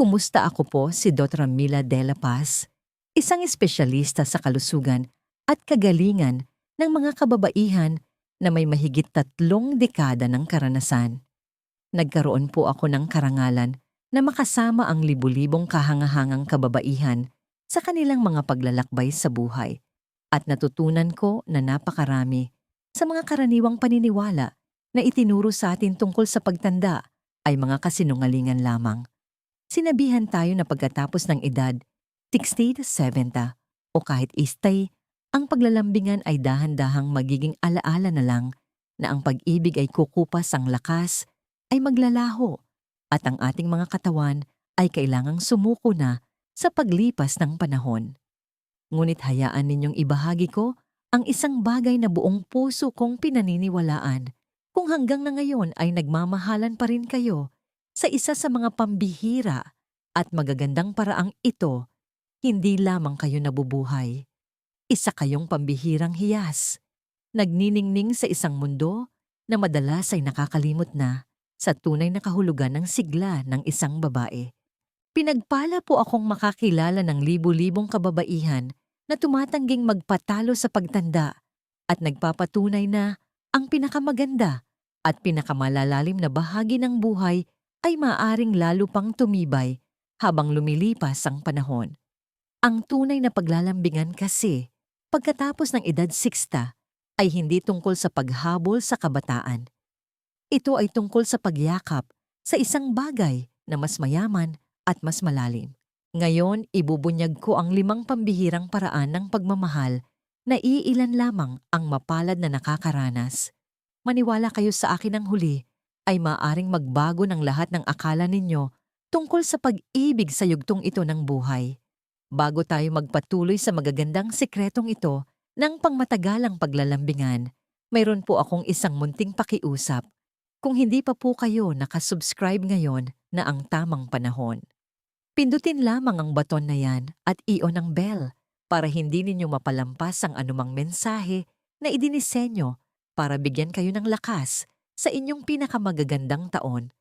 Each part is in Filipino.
Kumusta ako po si Dr. Mila De La Paz, isang espesyalista sa kalusugan at kagalingan ng mga kababaihan na may mahigit tatlong dekada ng karanasan. Nagkaroon po ako ng karangalan na makasama ang libu-libong kahangahangang kababaihan sa kanilang mga paglalakbay sa buhay at natutunan ko na napakarami sa mga karaniwang paniniwala na itinuro sa atin tungkol sa pagtanda ay mga kasinungalingan lamang. Sinabihan tayo na pagkatapos ng edad 60 to 70 o kahit istay, ang paglalambingan ay dahan-dahang magiging alaala na lang na ang pag-ibig ay kukupas ang lakas, ay maglalaho, at ang ating mga katawan ay kailangang sumuko na sa paglipas ng panahon. Ngunit hayaan ninyong ibahagi ko ang isang bagay na buong puso kong pinaniniwalaan kung hanggang na ngayon ay nagmamahalan pa rin kayo sa isa sa mga pambihira at magagandang paraang ito, hindi lamang kayo nabubuhay. Isa kayong pambihirang hiyas, nagniningning sa isang mundo na madalas ay nakakalimot na sa tunay na kahulugan ng sigla ng isang babae. Pinagpala po akong makakilala ng libu-libong kababaihan na tumatangging magpatalo sa pagtanda at nagpapatunay na ang pinakamaganda at pinakamalalalim na bahagi ng buhay ay maaring lalo pang tumibay habang lumilipas ang panahon. Ang tunay na paglalambingan kasi, pagkatapos ng edad 60, ay hindi tungkol sa paghabol sa kabataan. Ito ay tungkol sa pagyakap sa isang bagay na mas mayaman at mas malalim. Ngayon, ibubunyag ko ang limang pambihirang paraan ng pagmamahal na iilan lamang ang mapalad na nakakaranas. Maniwala kayo sa akin ng huli ay maaring magbago ng lahat ng akala ninyo tungkol sa pag-ibig sa yugtong ito ng buhay. Bago tayo magpatuloy sa magagandang sikretong ito ng pangmatagalang paglalambingan, mayroon po akong isang munting pakiusap. Kung hindi pa po kayo nakasubscribe ngayon na ang tamang panahon. Pindutin lamang ang baton na yan at i-on ang bell para hindi ninyo mapalampas ang anumang mensahe na idinisenyo para bigyan kayo ng lakas sa inyong pinakamagagandang taon.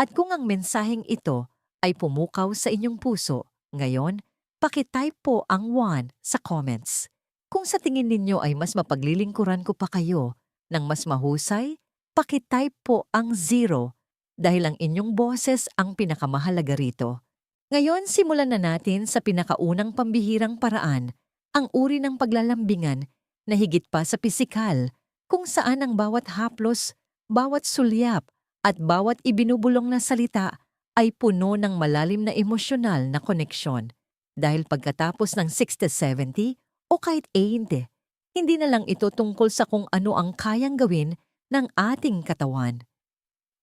At kung ang mensaheng ito ay pumukaw sa inyong puso, ngayon, pakitype po ang 1 sa comments. Kung sa tingin ninyo ay mas mapaglilingkuran ko pa kayo ng mas mahusay, pakitype po ang 0 dahil ang inyong boses ang pinakamahalaga rito. Ngayon, simulan na natin sa pinakaunang pambihirang paraan, ang uri ng paglalambingan na higit pa sa pisikal, kung saan ang bawat haplos, bawat sulyap, at bawat ibinubulong na salita ay puno ng malalim na emosyonal na koneksyon. Dahil pagkatapos ng 60-70 o kahit 80, hindi na lang ito tungkol sa kung ano ang kayang gawin ng ating katawan.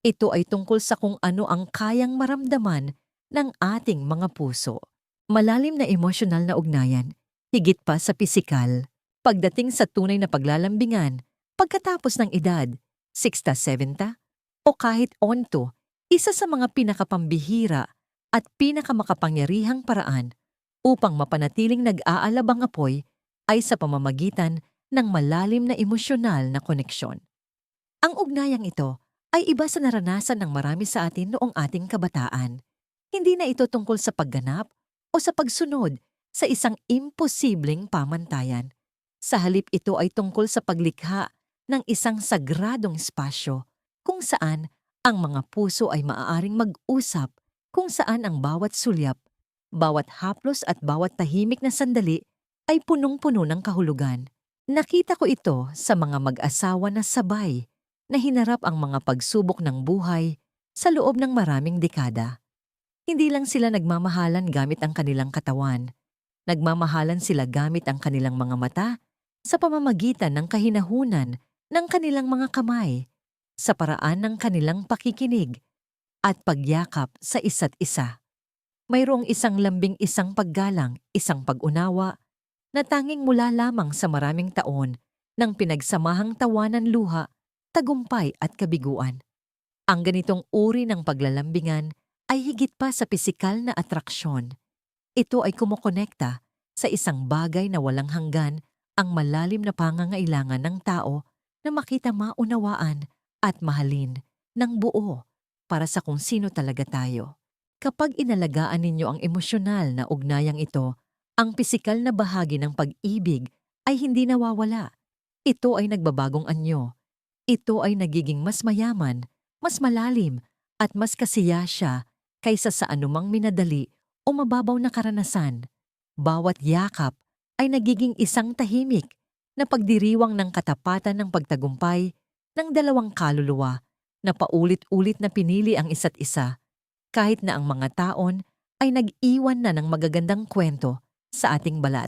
Ito ay tungkol sa kung ano ang kayang maramdaman ng ating mga puso. Malalim na emosyonal na ugnayan, higit pa sa pisikal. Pagdating sa tunay na paglalambingan, pagkatapos ng edad, 60-70, o kahit onto, isa sa mga pinakapambihira at pinakamakapangyarihang paraan upang mapanatiling nag-aalabang apoy ay sa pamamagitan ng malalim na emosyonal na koneksyon. Ang ugnayang ito ay iba sa naranasan ng marami sa atin noong ating kabataan. Hindi na ito tungkol sa pagganap o sa pagsunod sa isang imposibleng pamantayan. Sa halip ito ay tungkol sa paglikha ng isang sagradong espasyo kung saan ang mga puso ay maaaring mag-usap kung saan ang bawat sulyap, bawat haplos at bawat tahimik na sandali ay punong-puno ng kahulugan. Nakita ko ito sa mga mag-asawa na sabay na hinarap ang mga pagsubok ng buhay sa loob ng maraming dekada. Hindi lang sila nagmamahalan gamit ang kanilang katawan. Nagmamahalan sila gamit ang kanilang mga mata sa pamamagitan ng kahinahunan ng kanilang mga kamay, sa paraan ng kanilang pakikinig at pagyakap sa isa't isa. Mayroong isang lambing isang paggalang, isang pag-unawa, na tanging mula lamang sa maraming taon ng pinagsamahang tawanan luha, tagumpay at kabiguan. Ang ganitong uri ng paglalambingan ay higit pa sa pisikal na atraksyon. Ito ay kumokonekta sa isang bagay na walang hanggan ang malalim na pangangailangan ng tao na makita maunawaan at mahalin ng buo para sa kung sino talaga tayo. Kapag inalagaan ninyo ang emosyonal na ugnayang ito, ang pisikal na bahagi ng pag-ibig ay hindi nawawala. Ito ay nagbabagong anyo. Ito ay nagiging mas mayaman, mas malalim, at mas kasiya siya kaysa sa anumang minadali o mababaw na karanasan. Bawat yakap ay nagiging isang tahimik na pagdiriwang ng katapatan ng pagtagumpay ng dalawang kaluluwa na paulit-ulit na pinili ang isa't isa kahit na ang mga taon ay nag-iwan na ng magagandang kwento sa ating balat.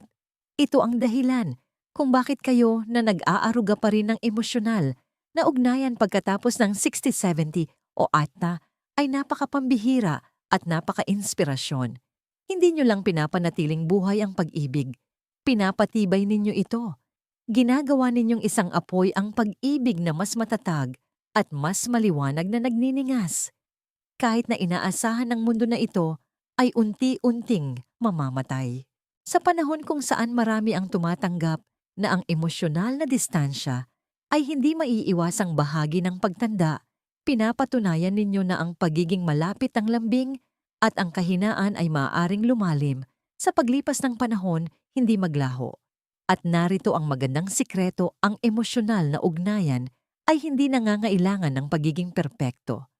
Ito ang dahilan kung bakit kayo na nag-aaruga pa rin ng emosyonal na ugnayan pagkatapos ng 60-70 o ata ay napakapambihira at napaka-inspirasyon. Hindi nyo lang pinapanatiling buhay ang pag-ibig. Pinapatibay ninyo ito. Ginagawa ninyong isang apoy ang pag-ibig na mas matatag at mas maliwanag na nagniningas kahit na inaasahan ng mundo na ito ay unti-unting mamamatay. Sa panahon kung saan marami ang tumatanggap na ang emosyonal na distansya ay hindi maiiwasang bahagi ng pagtanda, pinapatunayan ninyo na ang pagiging malapit ang lambing at ang kahinaan ay maaaring lumalim sa paglipas ng panahon hindi maglaho. At narito ang magandang sikreto, ang emosyonal na ugnayan ay hindi nangangailangan ng pagiging perpekto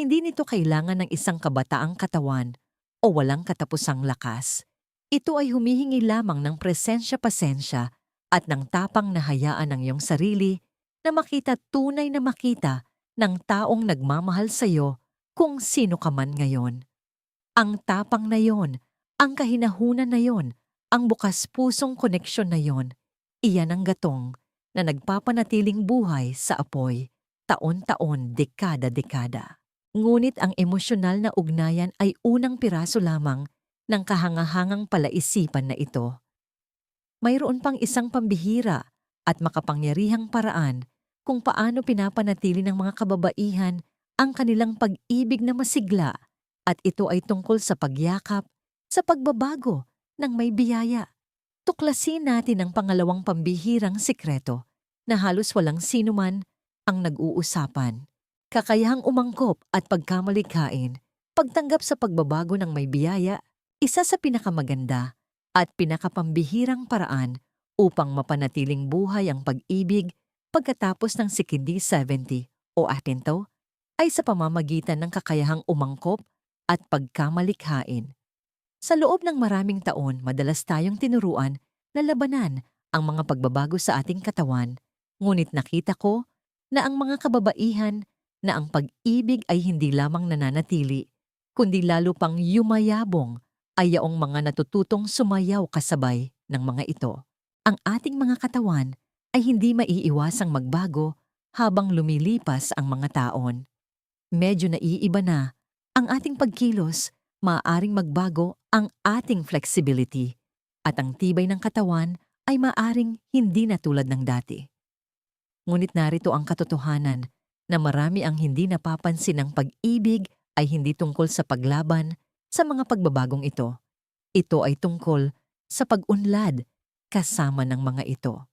hindi nito kailangan ng isang kabataang katawan o walang katapusang lakas. Ito ay humihingi lamang ng presensya-pasensya at ng tapang na hayaan ng iyong sarili na makita tunay na makita ng taong nagmamahal sa iyo kung sino ka man ngayon. Ang tapang na yon, ang kahinahunan na yon, ang bukas pusong koneksyon na yon, iyan ang gatong na nagpapanatiling buhay sa apoy, taon-taon, dekada-dekada. Ngunit ang emosyonal na ugnayan ay unang piraso lamang ng kahangahangang palaisipan na ito. Mayroon pang isang pambihira at makapangyarihang paraan kung paano pinapanatili ng mga kababaihan ang kanilang pag-ibig na masigla at ito ay tungkol sa pagyakap, sa pagbabago ng may biyaya. Tuklasin natin ang pangalawang pambihirang sikreto na halos walang sinuman ang nag-uusapan kakayahang umangkop at pagkamalikhain, pagtanggap sa pagbabago ng may biyaya, isa sa pinakamaganda at pinakapambihirang paraan upang mapanatiling buhay ang pag-ibig pagkatapos ng sikindi 70 o atin to, ay sa pamamagitan ng kakayahang umangkop at pagkamalikhain. Sa loob ng maraming taon, madalas tayong tinuruan na labanan ang mga pagbabago sa ating katawan, ngunit nakita ko na ang mga kababaihan na ang pag-ibig ay hindi lamang nananatili, kundi lalo pang yumayabong ay yaong mga natututong sumayaw kasabay ng mga ito. Ang ating mga katawan ay hindi maiiwasang magbago habang lumilipas ang mga taon. Medyo naiiba na ang ating pagkilos, maaaring magbago ang ating flexibility at ang tibay ng katawan ay maaring hindi na tulad ng dati. Ngunit narito ang katotohanan na marami ang hindi napapansin ng pag-ibig ay hindi tungkol sa paglaban sa mga pagbabagong ito. Ito ay tungkol sa pag-unlad kasama ng mga ito.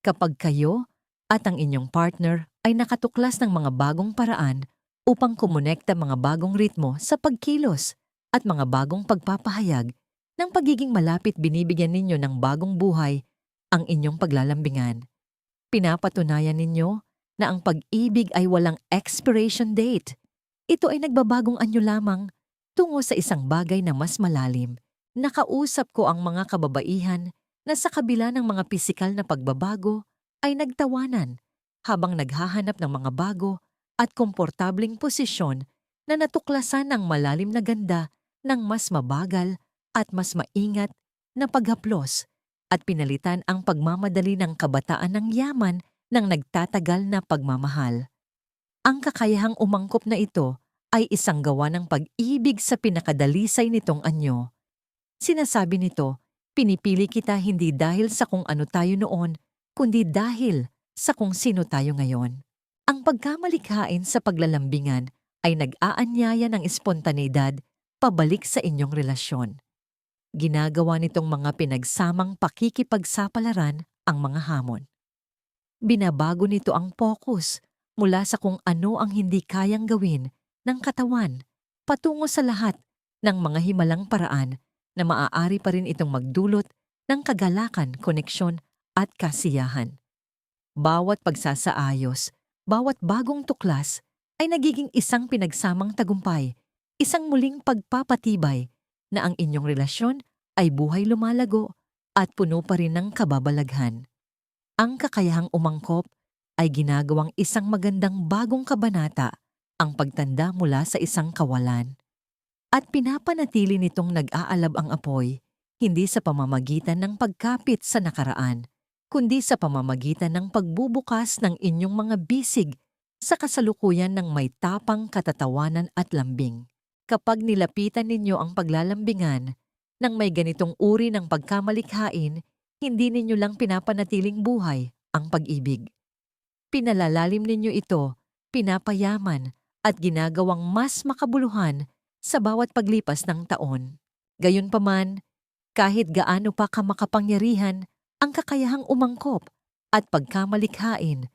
Kapag kayo at ang inyong partner ay nakatuklas ng mga bagong paraan upang kumonekta mga bagong ritmo sa pagkilos at mga bagong pagpapahayag ng pagiging malapit binibigyan ninyo ng bagong buhay ang inyong paglalambingan. Pinapatunayan ninyo na ang pag-ibig ay walang expiration date. Ito ay nagbabagong anyo lamang tungo sa isang bagay na mas malalim. Nakausap ko ang mga kababaihan na sa kabila ng mga pisikal na pagbabago ay nagtawanan habang naghahanap ng mga bago at komportabling posisyon na natuklasan ng malalim na ganda ng mas mabagal at mas maingat na paghaplos at pinalitan ang pagmamadali ng kabataan ng yaman ng nagtatagal na pagmamahal. Ang kakayahang umangkop na ito ay isang gawa ng pag-ibig sa pinakadalisay nitong anyo. Sinasabi nito, pinipili kita hindi dahil sa kung ano tayo noon, kundi dahil sa kung sino tayo ngayon. Ang pagkamalikhain sa paglalambingan ay nag-aanyaya ng espontaneidad pabalik sa inyong relasyon. Ginagawa nitong mga pinagsamang pakikipagsapalaran ang mga hamon. Binabago nito ang focus mula sa kung ano ang hindi kayang gawin ng katawan patungo sa lahat ng mga himalang paraan na maaari pa rin itong magdulot ng kagalakan, koneksyon at kasiyahan. Bawat pagsasaayos, bawat bagong tuklas ay nagiging isang pinagsamang tagumpay, isang muling pagpapatibay na ang inyong relasyon ay buhay lumalago at puno pa rin ng kababalaghan. Ang kakayahang umangkop ay ginagawang isang magandang bagong kabanata ang pagtanda mula sa isang kawalan. At pinapanatili nitong nag-aalab ang apoy, hindi sa pamamagitan ng pagkapit sa nakaraan, kundi sa pamamagitan ng pagbubukas ng inyong mga bisig sa kasalukuyan ng may tapang katatawanan at lambing. Kapag nilapitan ninyo ang paglalambingan ng may ganitong uri ng pagkamalikhain, hindi ninyo lang pinapanatiling buhay ang pag-ibig. Pinalalalim ninyo ito, pinapayaman, at ginagawang mas makabuluhan sa bawat paglipas ng taon. Gayunpaman, kahit gaano pa kamakapangyarihan ang kakayahang umangkop at pagkamalikhain,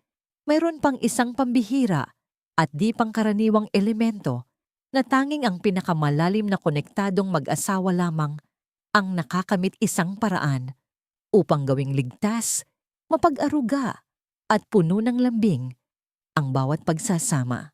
mayroon pang isang pambihira at di pangkaraniwang elemento na tanging ang pinakamalalim na konektadong mag-asawa lamang ang nakakamit isang paraan upang gawing ligtas, mapag-aruga at puno ng lambing ang bawat pagsasama.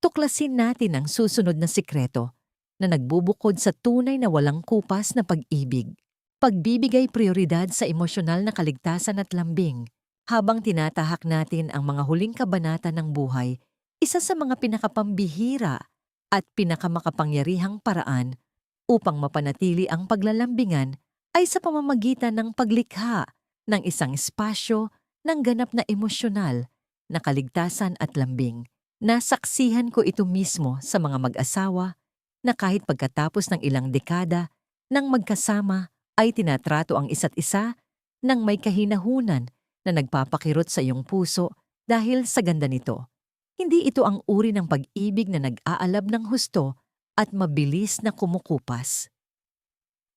Tuklasin natin ang susunod na sikreto na nagbubukod sa tunay na walang kupas na pag-ibig. Pagbibigay prioridad sa emosyonal na kaligtasan at lambing habang tinatahak natin ang mga huling kabanata ng buhay, isa sa mga pinakapambihira at pinakamakapangyarihang paraan upang mapanatili ang paglalambingan ay sa pamamagitan ng paglikha ng isang espasyo ng ganap na emosyonal na kaligtasan at lambing. Nasaksihan ko ito mismo sa mga mag-asawa na kahit pagkatapos ng ilang dekada nang magkasama ay tinatrato ang isa't isa ng may kahinahunan na nagpapakirot sa iyong puso dahil sa ganda nito. Hindi ito ang uri ng pag-ibig na nag-aalab ng husto at mabilis na kumukupas.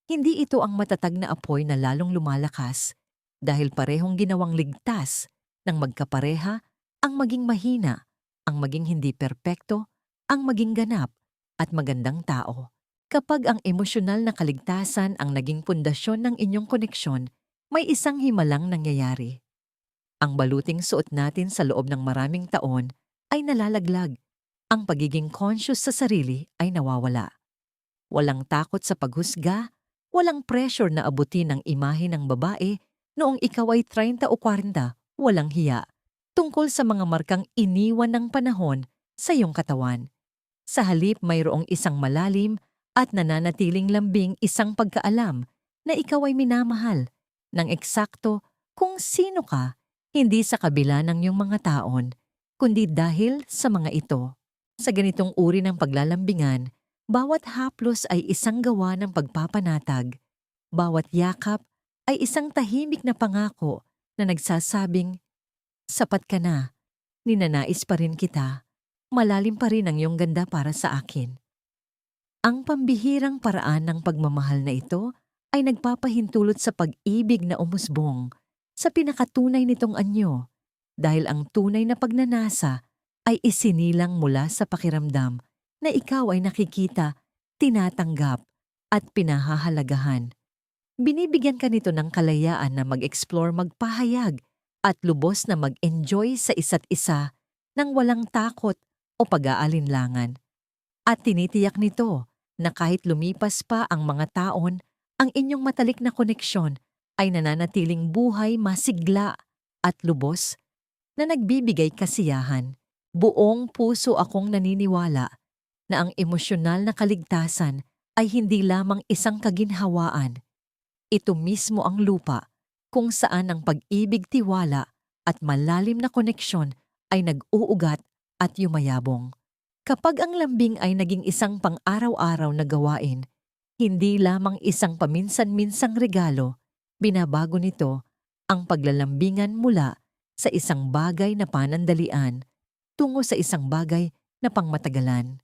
Hindi ito ang matatag na apoy na lalong lumalakas dahil parehong ginawang ligtas ng magkapareha ang maging mahina ang maging hindi perpekto, ang maging ganap at magandang tao. Kapag ang emosyonal na kaligtasan ang naging pundasyon ng inyong koneksyon, may isang himalang nangyayari. Ang baluting suot natin sa loob ng maraming taon ay nalalaglag. Ang pagiging conscious sa sarili ay nawawala. Walang takot sa paghusga, walang pressure na abutin ang imahe ng babae noong ikaw ay 30 o 40, walang hiya tungkol sa mga markang iniwan ng panahon sa iyong katawan. Sa halip mayroong isang malalim at nananatiling lambing isang pagkaalam na ikaw ay minamahal ng eksakto kung sino ka, hindi sa kabila ng iyong mga taon, kundi dahil sa mga ito. Sa ganitong uri ng paglalambingan, bawat haplos ay isang gawa ng pagpapanatag, bawat yakap ay isang tahimik na pangako na nagsasabing Sapat ka na. Ninanais pa rin kita. Malalim pa rin ang iyong ganda para sa akin. Ang pambihirang paraan ng pagmamahal na ito ay nagpapahintulot sa pag-ibig na umusbong sa pinakatunay nitong anyo dahil ang tunay na pagnanasa ay isinilang mula sa pakiramdam na ikaw ay nakikita, tinatanggap at pinahahalagahan. Binibigyan ka nito ng kalayaan na mag-explore magpahayag at lubos na mag-enjoy sa isa't isa nang walang takot o pag-aalinlangan. At tinitiyak nito na kahit lumipas pa ang mga taon, ang inyong matalik na koneksyon ay nananatiling buhay masigla at lubos na nagbibigay kasiyahan. Buong puso akong naniniwala na ang emosyonal na kaligtasan ay hindi lamang isang kaginhawaan. Ito mismo ang lupa kung saan ang pag-ibig, tiwala at malalim na koneksyon ay nag-uugat at yumayabong. Kapag ang lambing ay naging isang pang-araw-araw na gawain, hindi lamang isang paminsan-minsang regalo, binabago nito ang paglalambingan mula sa isang bagay na panandalian tungo sa isang bagay na pangmatagalan.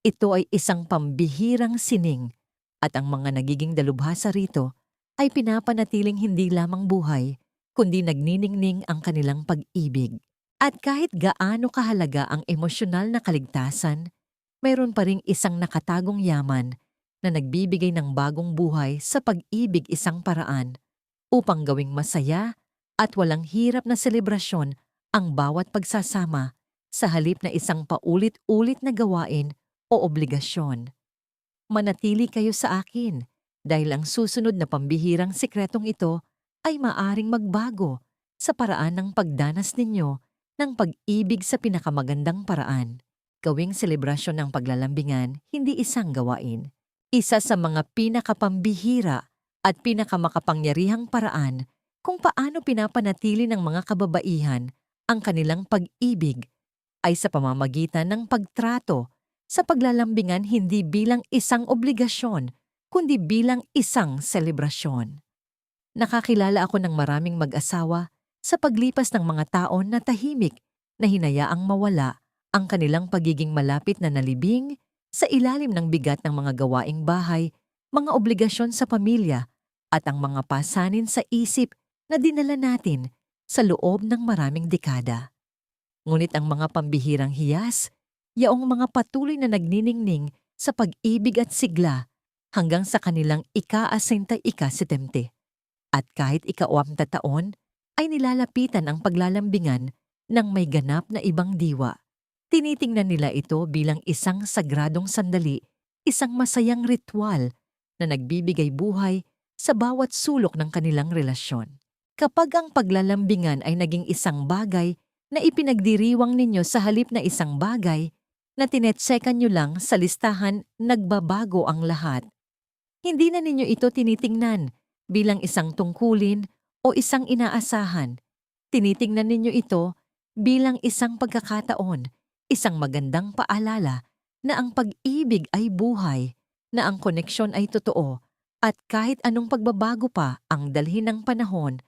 Ito ay isang pambihirang sining at ang mga nagiging dalubhasa rito ay pinapanatiling hindi lamang buhay, kundi nagniningning ang kanilang pag-ibig. At kahit gaano kahalaga ang emosyonal na kaligtasan, mayroon pa ring isang nakatagong yaman na nagbibigay ng bagong buhay sa pag-ibig isang paraan upang gawing masaya at walang hirap na selebrasyon ang bawat pagsasama sa halip na isang paulit-ulit na gawain o obligasyon. Manatili kayo sa akin dahil ang susunod na pambihirang sikretong ito ay maaring magbago sa paraan ng pagdanas ninyo ng pag-ibig sa pinakamagandang paraan. Gawing selebrasyon ng paglalambingan, hindi isang gawain. Isa sa mga pinakapambihira at pinakamakapangyarihang paraan kung paano pinapanatili ng mga kababaihan ang kanilang pag-ibig ay sa pamamagitan ng pagtrato sa paglalambingan hindi bilang isang obligasyon, kundi bilang isang selebrasyon. Nakakilala ako ng maraming mag-asawa sa paglipas ng mga taon na tahimik na hinayaang mawala ang kanilang pagiging malapit na nalibing sa ilalim ng bigat ng mga gawaing bahay, mga obligasyon sa pamilya, at ang mga pasanin sa isip na dinala natin sa loob ng maraming dekada. Ngunit ang mga pambihirang hiyas, yaong mga patuloy na nagniningning sa pag-ibig at sigla hanggang sa kanilang ika-asinta ika-setemte. At kahit ika-uamta taon, ay nilalapitan ang paglalambingan ng may ganap na ibang diwa. Tinitingnan nila ito bilang isang sagradong sandali, isang masayang ritual na nagbibigay buhay sa bawat sulok ng kanilang relasyon. Kapag ang paglalambingan ay naging isang bagay na ipinagdiriwang ninyo sa halip na isang bagay na tinetsekan nyo lang sa listahan nagbabago ang lahat. Hindi na ninyo ito tinitingnan bilang isang tungkulin o isang inaasahan. Tinitingnan ninyo ito bilang isang pagkakataon, isang magandang paalala na ang pag-ibig ay buhay, na ang koneksyon ay totoo, at kahit anong pagbabago pa ang dalhin ng panahon,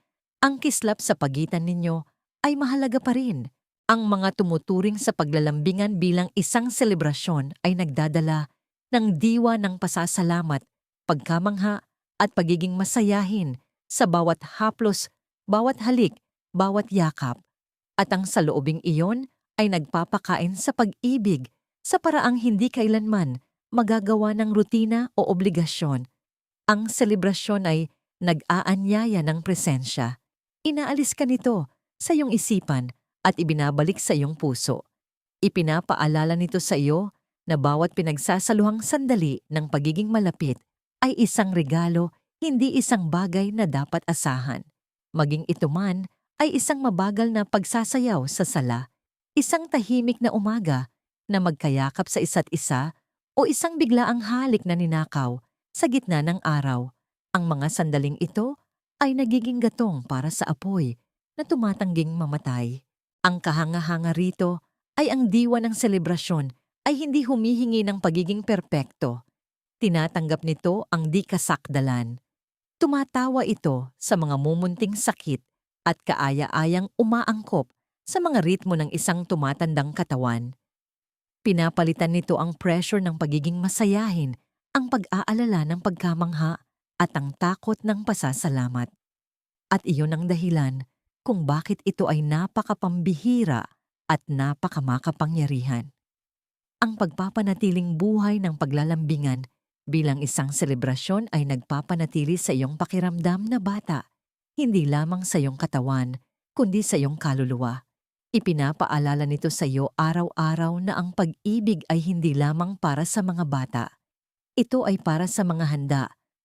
ang kislap sa pagitan ninyo ay mahalaga pa rin. Ang mga tumuturing sa paglalambingan bilang isang selebrasyon ay nagdadala ng diwa ng pasasalamat, pagkamangha at pagiging masayahin sa bawat haplos, bawat halik, bawat yakap. At ang saloobing iyon ay nagpapakain sa pag-ibig sa paraang hindi kailanman magagawa ng rutina o obligasyon. Ang selebrasyon ay nag-aanyaya ng presensya. Inaalis ka nito sa iyong isipan at ibinabalik sa iyong puso. Ipinapaalala nito sa iyo na bawat pinagsasaluhang sandali ng pagiging malapit ay isang regalo, hindi isang bagay na dapat asahan. Maging ito man ay isang mabagal na pagsasayaw sa sala, isang tahimik na umaga na magkayakap sa isa't isa o isang biglaang halik na ninakaw sa gitna ng araw. Ang mga sandaling ito ay nagiging gatong para sa apoy na tumatangging mamatay. Ang kahanga-hanga rito ay ang diwa ng selebrasyon ay hindi humihingi ng pagiging perpekto Tinatanggap nito ang di kasakdalan. Tumatawa ito sa mga mumunting sakit at kaaya-ayang umaangkop sa mga ritmo ng isang tumatandang katawan. Pinapalitan nito ang pressure ng pagiging masayahin, ang pag-aalala ng pagkamangha at ang takot ng pasasalamat. At iyon ang dahilan kung bakit ito ay napakapambihira at napakamakapangyarihan. Ang pagpapanatiling buhay ng paglalambingan bilang isang selebrasyon ay nagpapanatili sa iyong pakiramdam na bata, hindi lamang sa iyong katawan, kundi sa iyong kaluluwa. Ipinapaalala nito sa iyo araw-araw na ang pag-ibig ay hindi lamang para sa mga bata. Ito ay para sa mga handa,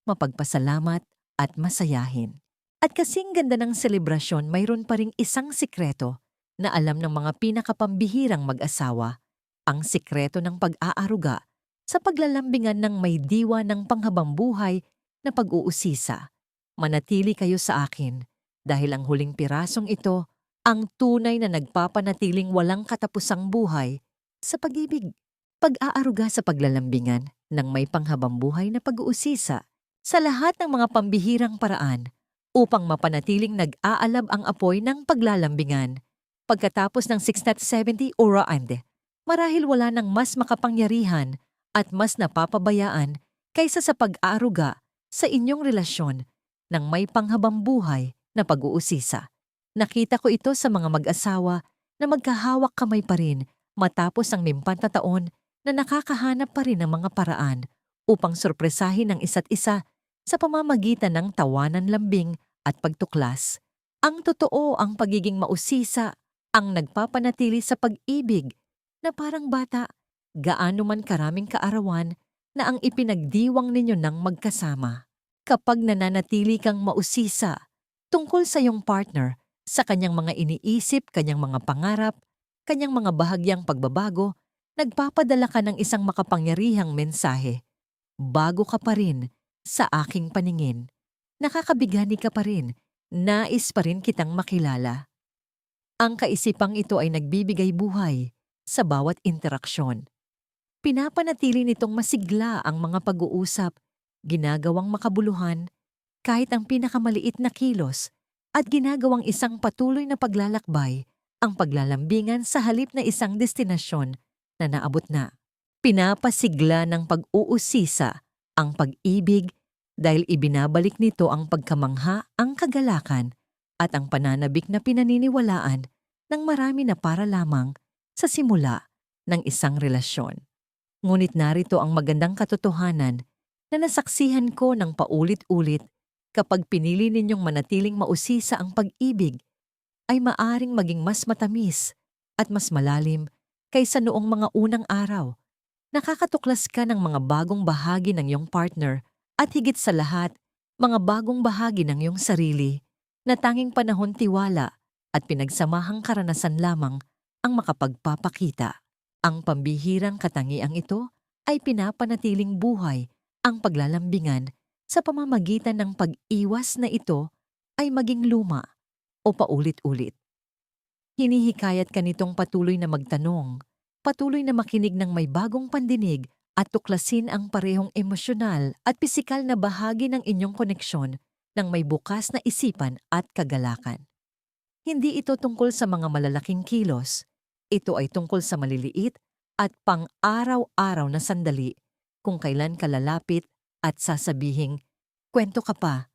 mapagpasalamat at masayahin. At kasing ganda ng selebrasyon, mayroon pa ring isang sikreto na alam ng mga pinakapambihirang mag-asawa, ang sikreto ng pag-aaruga sa paglalambingan ng may diwa ng panghabang buhay na pag-uusisa. Manatili kayo sa akin dahil ang huling pirasong ito ang tunay na nagpapanatiling walang katapusang buhay sa pag-ibig. Pag-aaruga sa paglalambingan ng may panghabang buhay na pag-uusisa sa lahat ng mga pambihirang paraan upang mapanatiling nag-aalab ang apoy ng paglalambingan. Pagkatapos ng 670 o Raande, marahil wala nang mas makapangyarihan at mas napapabayaan kaysa sa pag-aaruga sa inyong relasyon ng may panghabang buhay na pag-uusisa. Nakita ko ito sa mga mag-asawa na magkahawak kamay pa rin matapos ang limpanta taon na nakakahanap pa rin ng mga paraan upang sorpresahin ang isa't isa sa pamamagitan ng tawanan lambing at pagtuklas. Ang totoo ang pagiging mausisa ang nagpapanatili sa pag-ibig na parang bata, gaano man karaming kaarawan na ang ipinagdiwang ninyo ng magkasama. Kapag nananatili kang mausisa tungkol sa iyong partner, sa kanyang mga iniisip, kanyang mga pangarap, kanyang mga bahagyang pagbabago, nagpapadala ka ng isang makapangyarihang mensahe. Bago ka pa rin sa aking paningin. Nakakabigani ka pa rin, nais pa rin kitang makilala. Ang kaisipang ito ay nagbibigay buhay sa bawat interaksyon. Pinapanatili nitong masigla ang mga pag-uusap, ginagawang makabuluhan, kahit ang pinakamaliit na kilos at ginagawang isang patuloy na paglalakbay ang paglalambingan sa halip na isang destinasyon na naabot na. Pinapasigla ng pag-uusisa ang pag-ibig dahil ibinabalik nito ang pagkamangha, ang kagalakan at ang pananabik na pinaniniwalaan ng marami na para lamang sa simula ng isang relasyon. Ngunit narito ang magandang katotohanan na nasaksihan ko ng paulit-ulit kapag pinili ninyong manatiling mausisa ang pag-ibig ay maaring maging mas matamis at mas malalim kaysa noong mga unang araw. Nakakatuklas ka ng mga bagong bahagi ng iyong partner at higit sa lahat, mga bagong bahagi ng iyong sarili na tanging panahon tiwala at pinagsamahang karanasan lamang ang makapagpapakita. Ang pambihirang katangiang ito ay pinapanatiling buhay ang paglalambingan sa pamamagitan ng pag-iwas na ito ay maging luma o paulit-ulit. Hinihikayat ka nitong patuloy na magtanong, patuloy na makinig ng may bagong pandinig at tuklasin ang parehong emosyonal at pisikal na bahagi ng inyong koneksyon ng may bukas na isipan at kagalakan. Hindi ito tungkol sa mga malalaking kilos, ito ay tungkol sa maliliit at pang-araw-araw na sandali kung kailan ka lalapit at sasabihing, kwento ka pa.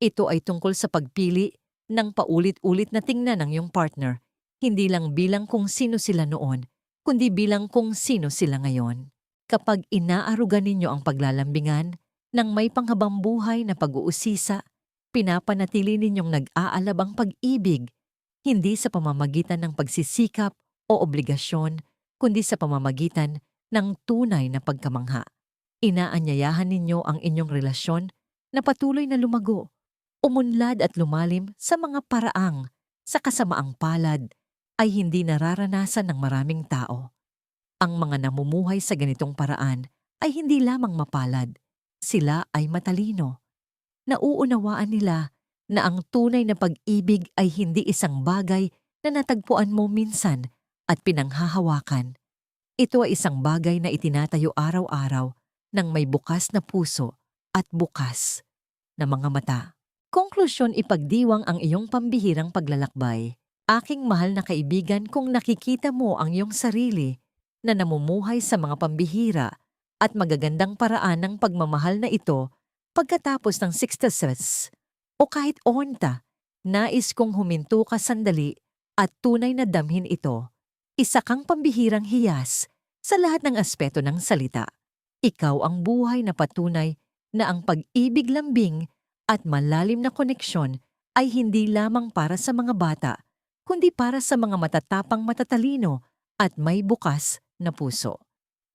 Ito ay tungkol sa pagpili ng paulit-ulit na tingnan ng iyong partner, hindi lang bilang kung sino sila noon, kundi bilang kung sino sila ngayon. Kapag inaaruga ninyo ang paglalambingan ng may panghabang buhay na pag-uusisa, pinapanatili ninyong nag-aalab ang pag-ibig hindi sa pamamagitan ng pagsisikap o obligasyon, kundi sa pamamagitan ng tunay na pagkamangha. Inaanyayahan ninyo ang inyong relasyon na patuloy na lumago, umunlad at lumalim sa mga paraang sa kasamaang palad ay hindi nararanasan ng maraming tao. Ang mga namumuhay sa ganitong paraan ay hindi lamang mapalad, sila ay matalino. Nauunawaan nila na ang tunay na pag-ibig ay hindi isang bagay na natagpuan mo minsan at pinanghahawakan. Ito ay isang bagay na itinatayo araw-araw ng may bukas na puso at bukas na mga mata. Konklusyon ipagdiwang ang iyong pambihirang paglalakbay. Aking mahal na kaibigan kung nakikita mo ang iyong sarili na namumuhay sa mga pambihira at magagandang paraan ng pagmamahal na ito pagkatapos ng sixtases o kahit onta, nais kong huminto ka sandali at tunay na damhin ito. Isa kang pambihirang hiyas sa lahat ng aspeto ng salita. Ikaw ang buhay na patunay na ang pag-ibig lambing at malalim na koneksyon ay hindi lamang para sa mga bata, kundi para sa mga matatapang matatalino at may bukas na puso.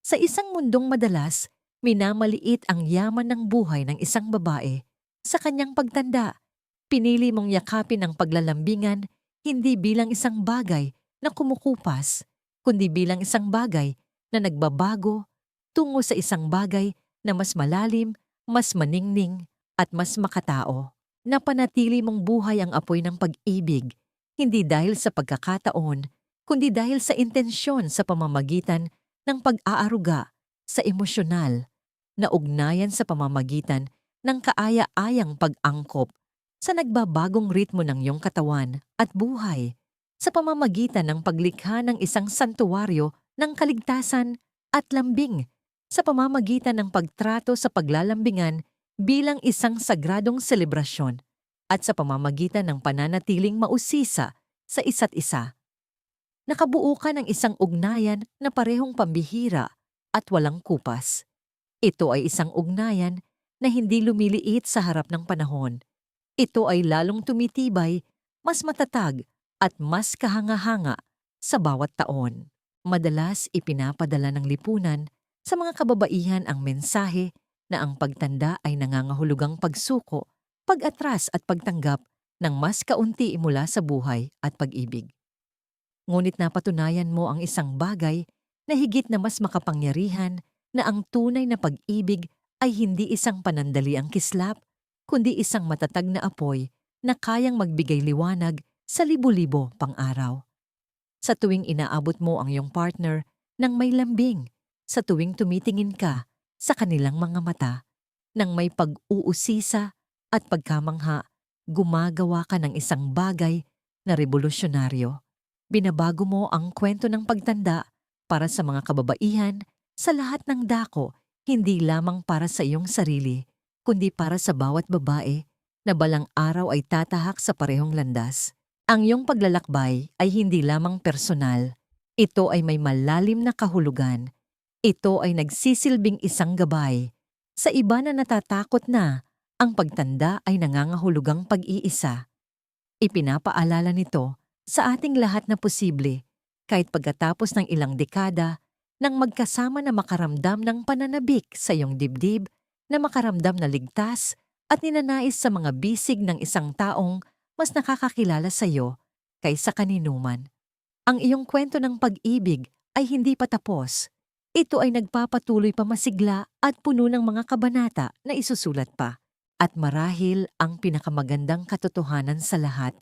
Sa isang mundong madalas, minamaliit ang yaman ng buhay ng isang babae sa kanyang pagtanda, pinili mong yakapin ang paglalambingan hindi bilang isang bagay na kumukupas, kundi bilang isang bagay na nagbabago tungo sa isang bagay na mas malalim, mas maningning, at mas makatao. Napanatili mong buhay ang apoy ng pag-ibig, hindi dahil sa pagkakataon, kundi dahil sa intensyon sa pamamagitan ng pag-aaruga sa emosyonal na ugnayan sa pamamagitan ng kaaya-ayang pag-angkop sa nagbabagong ritmo ng iyong katawan at buhay sa pamamagitan ng paglikha ng isang santuwaryo ng kaligtasan at lambing sa pamamagitan ng pagtrato sa paglalambingan bilang isang sagradong selebrasyon at sa pamamagitan ng pananatiling mausisa sa isa't isa. Nakabuo ka ng isang ugnayan na parehong pambihira at walang kupas. Ito ay isang ugnayan na hindi lumiliit sa harap ng panahon. Ito ay lalong tumitibay, mas matatag at mas kahanga-hanga sa bawat taon. Madalas ipinapadala ng lipunan sa mga kababaihan ang mensahe na ang pagtanda ay nangangahulugang pagsuko, pag-atras at pagtanggap ng mas kaunti mula sa buhay at pag-ibig. Ngunit napatunayan mo ang isang bagay na higit na mas makapangyarihan na ang tunay na pag-ibig ay hindi isang panandaliang kislap, kundi isang matatag na apoy na kayang magbigay liwanag sa libo-libo pang araw. Sa tuwing inaabot mo ang iyong partner ng may lambing, sa tuwing tumitingin ka sa kanilang mga mata, nang may pag-uusisa at pagkamangha, gumagawa ka ng isang bagay na revolusyonaryo. Binabago mo ang kwento ng pagtanda para sa mga kababaihan sa lahat ng dako, hindi lamang para sa iyong sarili, kundi para sa bawat babae na balang araw ay tatahak sa parehong landas. Ang iyong paglalakbay ay hindi lamang personal. Ito ay may malalim na kahulugan. Ito ay nagsisilbing isang gabay. Sa iba na natatakot na, ang pagtanda ay nangangahulugang pag-iisa. Ipinapaalala nito sa ating lahat na posible, kahit pagkatapos ng ilang dekada, nang magkasama na makaramdam ng pananabik sa iyong dibdib, na makaramdam na ligtas at ninanais sa mga bisig ng isang taong mas nakakakilala sa iyo kaysa kaninuman. Ang iyong kwento ng pag-ibig ay hindi pa tapos. Ito ay nagpapatuloy pa masigla at puno ng mga kabanata na isusulat pa. At marahil ang pinakamagandang katotohanan sa lahat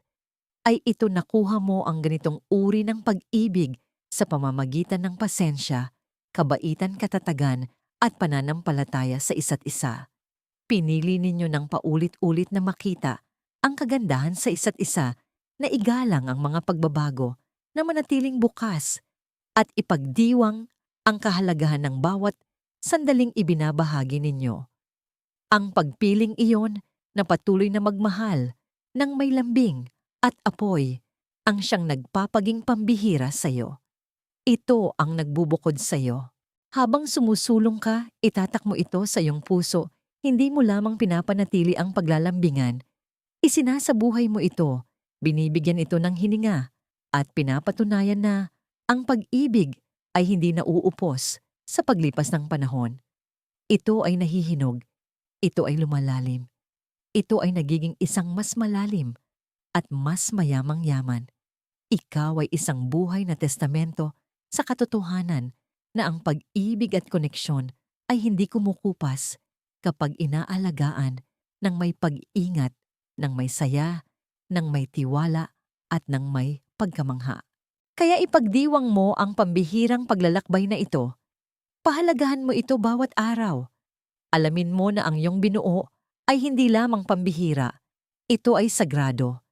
ay ito nakuha mo ang ganitong uri ng pag-ibig sa pamamagitan ng pasensya, kabaitan katatagan at pananampalataya sa isa't isa. Pinili ninyo ng paulit-ulit na makita ang kagandahan sa isa't isa na igalang ang mga pagbabago na manatiling bukas at ipagdiwang ang kahalagahan ng bawat sandaling ibinabahagi ninyo. Ang pagpiling iyon na patuloy na magmahal ng may lambing at apoy ang siyang nagpapaging pambihira sa iyo. Ito ang nagbubukod sa iyo. Habang sumusulong ka, itatak mo ito sa iyong puso, hindi mo lamang pinapanatili ang paglalambingan, Isinasabuhay mo ito, binibigyan ito ng hininga, at pinapatunayan na ang pag-ibig ay hindi nauupos sa paglipas ng panahon. Ito ay nahihinog, ito ay lumalalim, ito ay nagiging isang mas malalim at mas mayamang yaman. Ikaw ay isang buhay na testamento sa katotohanan na ang pag-ibig at koneksyon ay hindi kumukupas kapag inaalagaan ng may pag-ingat ng may saya, ng may tiwala, at ng may pagkamangha. Kaya ipagdiwang mo ang pambihirang paglalakbay na ito. Pahalagahan mo ito bawat araw. Alamin mo na ang iyong binuo ay hindi lamang pambihira. Ito ay sagrado.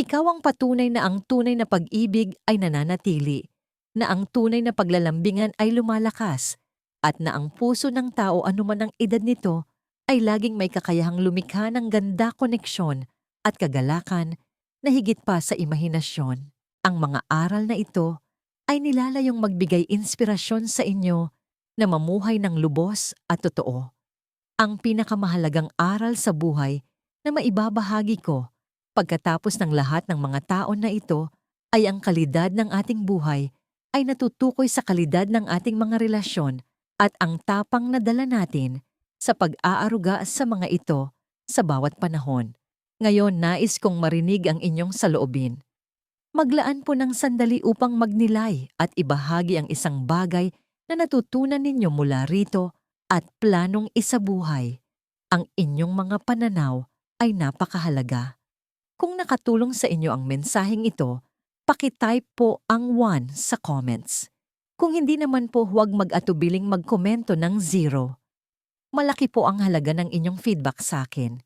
Ikaw ang patunay na ang tunay na pag-ibig ay nananatili, na ang tunay na paglalambingan ay lumalakas, at na ang puso ng tao anuman ang edad nito ay laging may kakayahang lumikha ng ganda koneksyon at kagalakan na higit pa sa imahinasyon. Ang mga aral na ito ay nilalayong magbigay inspirasyon sa inyo na mamuhay ng lubos at totoo. Ang pinakamahalagang aral sa buhay na maibabahagi ko pagkatapos ng lahat ng mga taon na ito ay ang kalidad ng ating buhay ay natutukoy sa kalidad ng ating mga relasyon at ang tapang na dala natin sa pag-aaruga sa mga ito sa bawat panahon. Ngayon nais kong marinig ang inyong saloobin. Maglaan po ng sandali upang magnilay at ibahagi ang isang bagay na natutunan ninyo mula rito at planong isabuhay. Ang inyong mga pananaw ay napakahalaga. Kung nakatulong sa inyo ang mensaheng ito, pakitype po ang 1 sa comments. Kung hindi naman po huwag mag-atubiling magkomento ng zero malaki po ang halaga ng inyong feedback sa akin.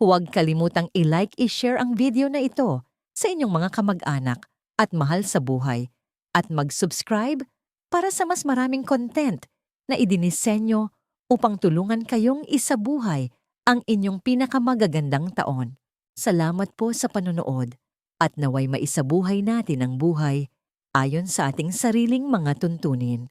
Huwag kalimutang i-like, i-share ang video na ito sa inyong mga kamag-anak at mahal sa buhay at mag-subscribe para sa mas maraming content na idinisenyo upang tulungan kayong isabuhay ang inyong pinakamagagandang taon. Salamat po sa panonood at naway maisabuhay natin ang buhay ayon sa ating sariling mga tuntunin.